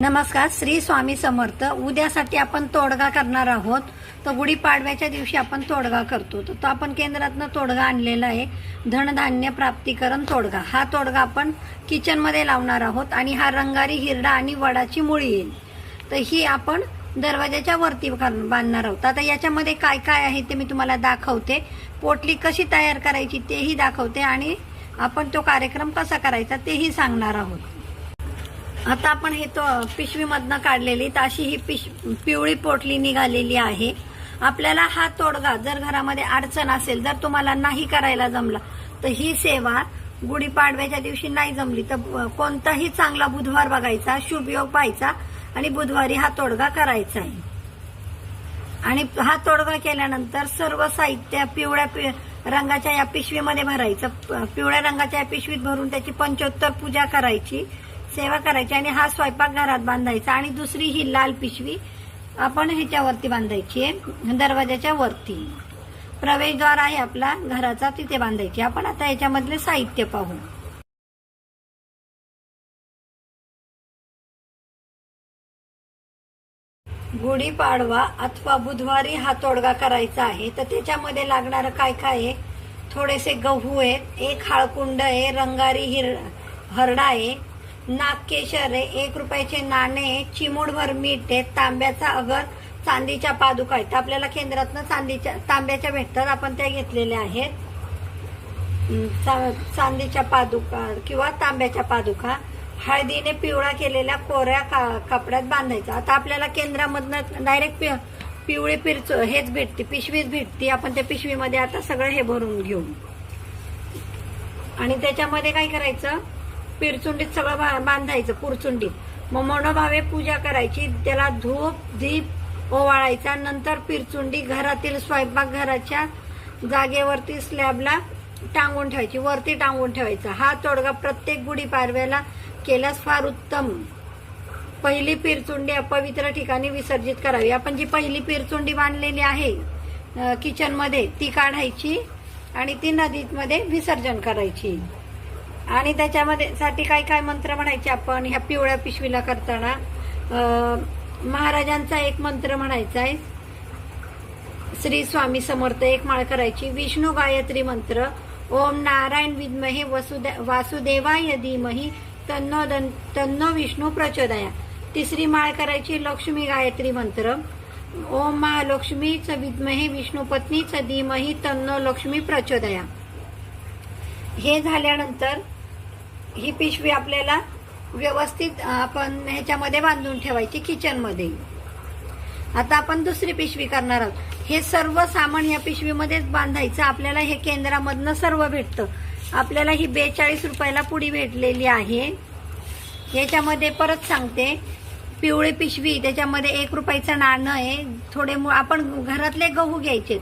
नमस्कार श्री स्वामी समर्थ. उद्यासाठी आपण तोडगा करणार आहोत. तर गुढीपाडव्याच्या दिवशी आपण तोडगा करतो. तर तो आपण केंद्रातनं तोडगा आणलेला आहे. धनधान्य प्राप्तीकरण तोडगा. हा तोडगा आपण किचनमध्ये लावणार आहोत आणि हा रंगारी हिरडा आणि वडाची मुळी येईल. तर ही आपण दरवाजाच्या वरती बांधणार आहोत. आता याच्यामध्ये काय काय आहे ते मी तुम्हाला दाखवते. पोटली कशी तयार करायची तेही दाखवते आणि आपण तो कार्यक्रम कसा करायचा तेही सांगणार आहोत. आता आपण हे तो पिशवीमधनं काढलेली तर अशी ही पिश पिवळी पोटली निघालेली आहे. आपल्याला हा तोडगा जर घरामध्ये अडचण असेल जर तुम्हाला नाही करायला जमला तर ही सेवा गुढीपाडव्याच्या दिवशी नाही जमली तर कोणताही चांगला बुधवार बघायचा शुभ योग पाहायचा आणि बुधवारी हा तोडगा करायचा आहे. आणि हा तोडगा केल्यानंतर सर्व साहित्य पिवळ्या पि- रंगाच्या या पिशवीमध्ये भरायचं. प- पिवळ्या रंगाच्या या पिशवीत भरून त्याची पंचोत्तर पूजा करायची. सेवा करायची आणि हा स्वयंपाक घरात बांधायचा आणि दुसरी ही लाल पिशवी आपण ह्याच्यावरती बांधायची आहे दरवाजाच्या वरती. प्रवेशद्वार आहे आपला घराचा तिथे बांधायची. आपण आता याच्यामधले साहित्य पाहू. गुढीपाडवा अथवा बुधवारी हा तोडगा करायचा आहे. तर त्याच्यामध्ये लागणारं काय काय आहे? थोडेसे गहू आहेत एक हाळकुंड आहे रंगारी हिर हरडा आहे नागकेशर आहे एक रुपयाचे नाणे चिमूडभर मीठ आहे तांब्याचा अगर चांदीच्या पादुका आहेत. आपल्याला केंद्रातनं चांदीच्या तांब्याच्या भेटतात. आपण त्या घेतलेल्या आहेत. चा- चांदीच्या पादुका किंवा तांब्याच्या पादुका. हळदीने पिवळा केलेल्या कोऱ्या का कपड्यात बांधायचा. आता आपल्याला केंद्रामधनं डायरेक्ट पिवळी पिरच हेच भेटते. पिशवीच भेटते. आपण त्या पिशवीमध्ये आता सगळं हे भरून घेऊ. आणि त्याच्यामध्ये काय करायचं? पिरचुंडीत सगळं बांधायचं पुरचुंडीत. मग मनोभावे पूजा करायची त्याला धूप दीप ओवाळायचा नंतर पिरचुंडी घरातील स्वयंपाकघराच्या जागेवरती स्लॅबला टांगून ठेवायची वरती टांगून ठेवायचा. हा तोडगा प्रत्येक गुढीपाडव्याला केल्यास फार उत्तम. पहिली पिरचुंडी अपवित्र ठिकाणी विसर्जित करावी. आपण जी पहिली पिरचुंडी बांधलेली आहे किचनमध्ये ती काढायची आणि ती नदीमध्ये विसर्जन करायची. आणि त्याच्यामध्ये साठी काय काय मंत्र म्हणायचे आपण? ह्या पिवळ्या पिशवीला करताना महाराजांचा एक मंत्र म्हणायचा आहे. श्री स्वामी समर्थ एक माळ करायची. विष्णू गायत्री मंत्र ओम नारायण विद्महे वसुदे वासुदेवाय धीमही तन्नो दन तन्नो विष्णू प्रचोदया. तिसरी माळ करायची लक्ष्मी गायत्री मंत्र ओम महालक्ष्मीच विद्महे विष्णू पत्नी च धीमही तन्नो लक्ष्मी प्रचोदया. हे झाल्यानंतर ही पिशवी आपल्याला व्यवस्थित आपण ह्याच्यामध्ये बांधून ठेवायची किचनमध्ये आता आपण दुसरी पिशवी करणार आहोत. हे सर्व सामान या पिशवीमध्येच बांधायचं. आपल्याला हे केंद्रामधनं सर्व भेटतं. आपल्याला ही बेचाळीस रुपयाला पुडी भेटलेली आहे. याच्यामध्ये परत सांगते पिवळी पिशवी त्याच्यामध्ये एक रुपयाचं नाणं आहे. थोडे आपण घरातले गहू घ्यायचे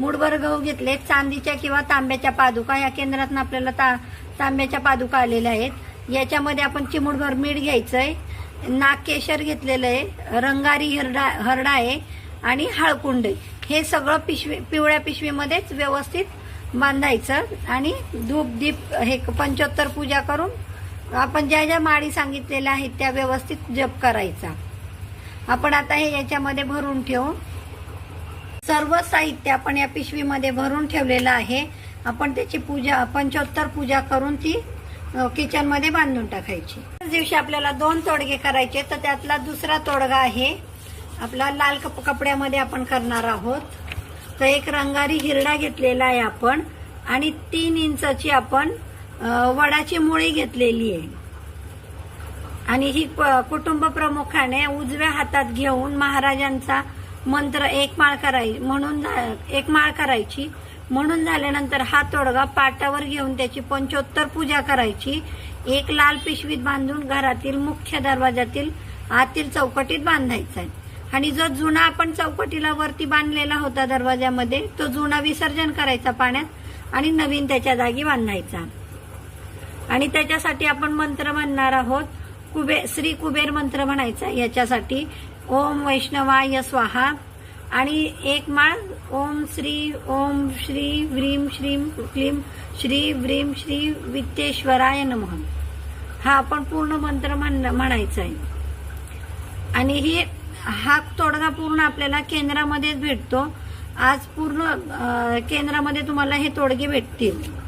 मूडभर गहू घेतले चांदीच्या किंवा तांब्याच्या पादुका या केंद्रातून आपल्याला ता तांब्याच्या पादुका आलेल्या आहेत. याच्यामध्ये आपण चिमूडभर मीठ घ्यायचंय. नागकेशर घेतलेलं आहे रंगारी हिरडा हरडा आहे. आणि हळकुंड. हे सगळं पिशवी पिवळ्या पिशवीमध्येच व्यवस्थित बांधायचं. आणि धूप दीप हे पंचोत्तर पूजा करून आपण ज्या ज्या माळी सांगितलेल्या आहेत त्या व्यवस्थित जप करायचा. आपण आता हे याच्यामध्ये भरून ठेवू. सर्व साहित्य आपण या पिशवीमध्ये भरून ठेवलेलं आहे. आपण त्याची पूजा पंचोत्तर पूजा करून ती किचनमध्ये बांधून टाकायची. त्याच दिवशी आपल्याला दोन तोडगे करायचे तर त्यातला दुसरा तोडगा आहे आपला लाल कप कपड्यामध्ये आपण करणार आहोत. तर एक रंगारी हिरडा घेतलेला आहे आपण आणि तीन इंचाची आपण वडाची मुळी घेतलेली आहे. आणि ही कुटुंब प्रमुखाने उजव्या हातात घेऊन महाराजांचा मंत्र एक माळ कराय म्हणून झा- एक माळ करायची. म्हणून झाल्यानंतर हा तोडगा पाटावर घेऊन त्याची पंचोत्तर पूजा करायची. एक लाल पिशवीत बांधून घरातील मुख्य दरवाजातील आतील चौकटीत बांधायचा. आहे आणि जो जुना आपण चौकटीला वरती बांधलेला होता दरवाजामध्ये तो जुना विसर्जन करायचा पाण्यात आणि नवीन त्याच्या जागी बांधायचा. आणि त्याच्यासाठी आपण मंत्र म्हणणार आहोत. कुबे श्री कुबेर मंत्र म्हणायचा. याच्यासाठी ओम वैष्णवाय स्वाहा. आणि एक माळ ओम श्री ओम श्री व्रीम श्रीम क्लीम श्री व्रीम श्री वित्तेश्वराय नमः. हा आपण पूर्ण मंत्र म्हणायचा आहे. आणि ही हा तोडगा पूर्ण आपल्याला केंद्रामध्येच भेटतो. आज पूर्ण केंद्रामध्ये तुम्हाला हे तोडगे भेटतील.